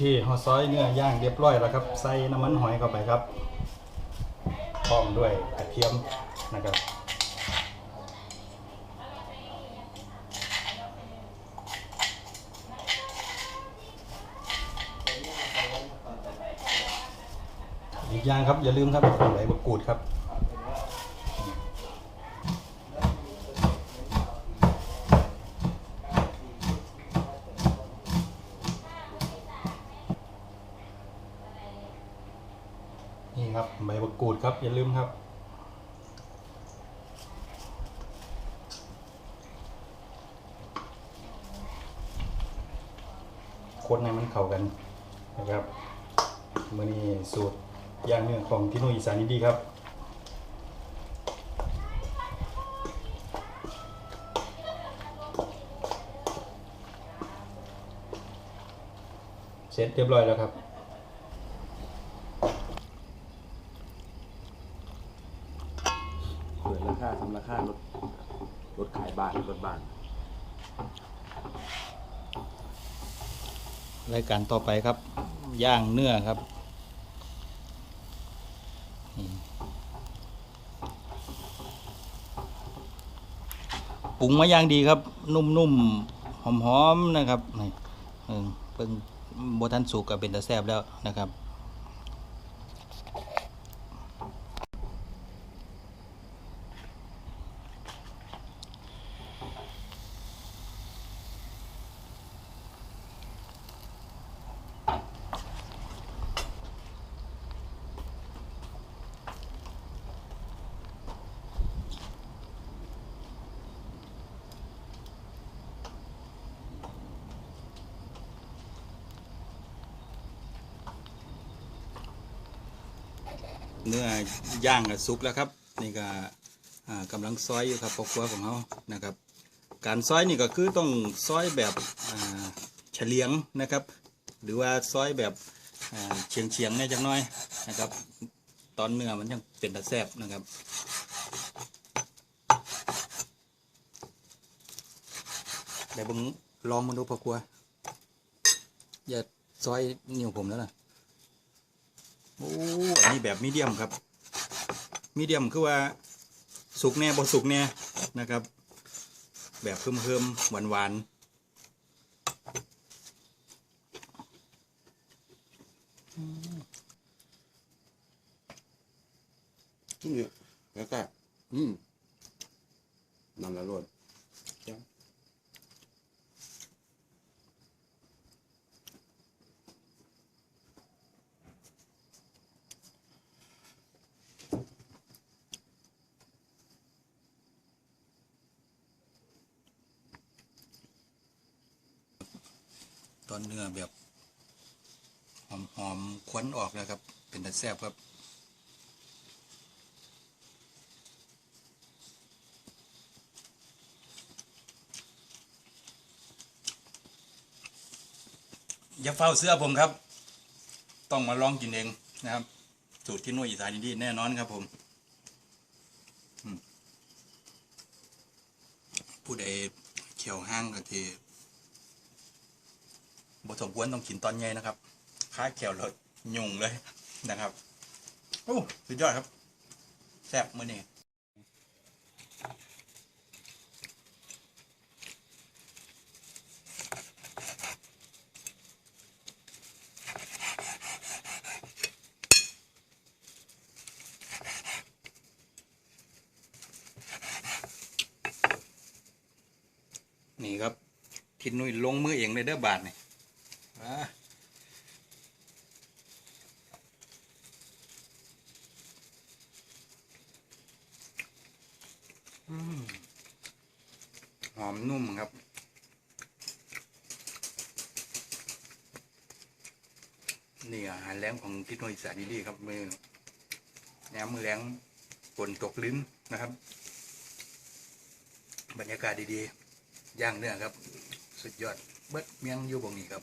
ที่ห่อซอยเนื้อย่างเรียบร้อยแล้วครับ ใส่น้ำมันหอยเข้าไปครับพร้อมด้วยกระเทียมนะครับอีกอย่างครับอย่าลืมครับใบมะกรูดครับ นี่ ครับใบมะกรูดครับอย่าลืมครับคนให้มันเข้ากันนะครับมื่อนี้สูตรย่างเนื้อของที่นุ่ยอีสานดีครับเสร็จเรียบร้อยแล้วครับ เปิดรา คาทำรารถรถขายบ้านรถบ้าน รายการต่อไปครับ ย่างเนื้อครับปรุงมาอย่างดีครับ นุ่มๆหอมๆนะครับนี่เพิ่งบทันสุกกับเป็นตะแซบแล้วนะครับ เนื้อย่างกับซุปแล้วครับนี่ก็อ่ากำลังซอยอยู่ครับปอกครัวของเขานะครับ การซอยนี่ก็คือต้องซอยแบบเฉลียงนะครับ หรือว่าซอยแบบเฉียงเฉียงๆเนี่ยจังน้อยนะครับ ตอนเนื้อมันยังเป็นตะแซบนะครับเดี๋ยวผมลองมาดูพอครัวอย่าซอยนิ้วผมแล้วนะ โอ้อันนี้แบบมีเดียมครับ มีเดียมคือว่าสุกแน่บ่สุกแน่นะครับ แบบเพิ่มๆหวานหวานที่นี่แล้วก็อืมนำละรวดจ้ะๆ ตอนเนื้อแบบ หอมหอมๆควันออกแล้วครับ เป็นแต่แซบครับ อย่าเฝ้าเสื้อผมครับ ต้องมาลองกินเองนะครับ สูตรที่นุ่ยอีสานดีแน่นอนครับผมอืมผู้ใดเขียวห้างก็ที บสมควรต้องกินตอนใหญ่นะครับค้าเขียวเลยยุ่งเลยนะครับโอ้สุดยอดครับแซ่บมือนี้นี่ครับทินนุ่ยลงมือเองเลยเด้อบาทนี่ อ่าหอมนุ่มครับ นี่อาหารแรงของทิศนุ่ยสาดีๆครับ มือแหนมมือแรงฝนตกลิ้นนะครับ บรรยากาศดีๆ ย่างเนื้อครับ สุดยอด เบิดเมียงอยู่บงนี้ครับ